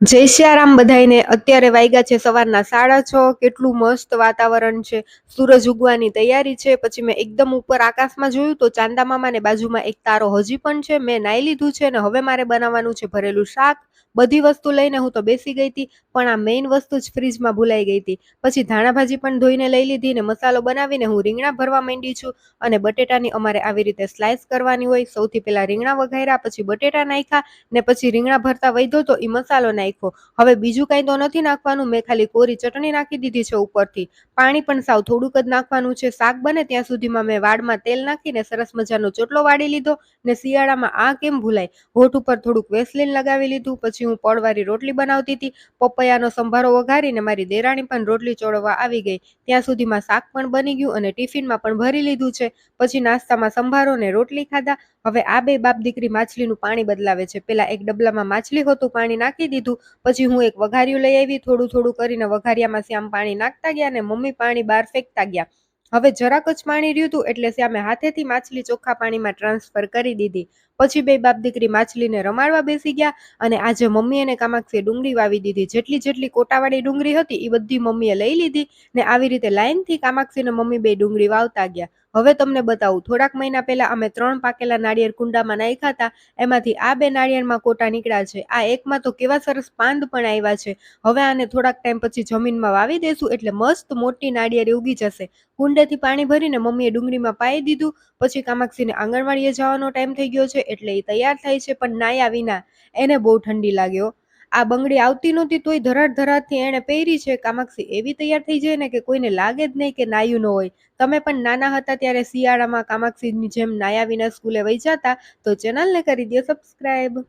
જય શ્યારામ બધાયને. અત્યારે વાગ્યા છે સવારના સાડા છ. કેટલું મસ્ત વાતાવરણ છે. સૂરજ ઉગવાની તૈયારી છે. પછી મેં એકદમ ઉપર આકાશમાં જોયું તો ચાંદા મામાને બાજુમાં એક તારો હજી પણ છે. મેં નાઈ લીધું છે ને હવે મારે બનાવવાનું છે ભરેલું શાક. બધી વસ્તુ લઈને હું તો બેસી ગઈ હતી, પણ આ મેઇન વસ્તુ જ ફ્રીજમાં ભૂલાઈ ગઈ હતી. પછી ધાણા ભાજી પણ ધોઈને લઈ લીધી ને મસાલો બનાવીને હું રીંગણા ભરવા માંડી છું. અને બટેટાની અમારે આવી રીતે સ્લાઇસ કરવાની હોય, સૌથી પહેલા રીંગણા વઘાર્યા, પછી બટેટા નાખ્યા ને પછી રીંગણા ભરતા વૈધો તો એ મસાલો નાખ્યો હવે બીજું કાંઈ તો નથી નાખવાનું. મેં ખાલી કોરી ચટણી નાખી દીધી છે ઉપરથી. પાણી પણ સાવ થોડુંક જ નાખવાનું છે. શાક બને ત્યાં સુધીમાં મેં વાડમાં તેલ નાખીને સરસ મજાનો ચોટલો વાળી લીધો ને શિયાળામાં આ કેમ ભૂલાય? હોઠ ઉપર થોડુંક વેસલીન લગાવી લીધું. પછી હું પડવારી રોટલી બનાવતી હતી. પપૈયાનો સંભારો વઘારીને મારી દેરાણી પણ રોટલી ચોળવા આવી ગઈ. ત્યાં સુધીમાં શાક પણ બની ગયું અને ટિફિનમાં પણ ભરી લીધું છે. પછી નાસ્તામાં સંભારો ને રોટલી ખાધા. હવે આ બે બાપ દીકરી માછલીનું પાણી બદલાવે છે. પેલા એક ડબલામાં માછલી હોતું પાણી નાખી દીધું. પછી હું એક વઘારિયું લઈ આવી, થોડું થોડું કરીને વઘારિયામાં શ્યામ પાણી નાખતા ગયા અને મમ્મી પાણી બહાર ફેંકતા ગયા. હવે જરાક જ પાણી રહ્યું હતું એટલે શ્યામે હાથેથી માછલી ચોખ્ખા પાણીમાં ટ્રાન્સફર કરી દીધી. પછી બે બાપ દીકરી માછલીને રમાડવા બેસી ગયા અને આજે મમ્મી અને કામાક્ષીએ ડુંગળી વાવી દીધી. જેટલી જેટલી કોટાવાળી ડુંગળી હતી એ બધી મમ્મીએ લઈ લીધી ને આવી રીતે લાઇનથી કામાક્ષી ને મમ્મી બે ડુંગળી વાવતા ગયા. હવે તમને બતાવું, થોડાક મહિના પહેલા અમે ત્રણ પાકેલા નાળિયેર કુંડામાં નાખ્યા હતા. એમાંથી આ બે નાળિયેરમાં કોટા નીકળ્યા છે. આ એકમાં તો કેવા સરસ પાંદ પણ આવ્યા છે. હવે આને થોડાક ટાઈમ પછી જમીનમાં વાવી દેશું એટલે મસ્ત મોટી નાળિયેર ઉગી જશે. કુંડેથી પાણી ભરીને મમ્મીએ ડુંગળીમાં પાઈ દીધું. પછી કામાક્ષીને આંગણવાડીએ જવાનો ટાઈમ થઈ ગયો છે. એટલે એ તૈયાર થાય છે, પણ નાયા વિના એને બહુ ઠંડી લાગ્યો આ બંગડી આવતી નહોતી તોય ધરાડ ધરાડથી એણે પહેરી છે, કામાક્ષી એવી તૈયાર થઈ જાય ને કે કોઈને લાગે જ નહીં કે નાયું ન હોય. તમે પણ નાના હતા ત્યારે શિયાળામાં કામાક્ષીની જેમ નાયા વિના સ્કૂલે વહી જતા, તો ચેનલને કરી દો સબસ્ક્રાઈબ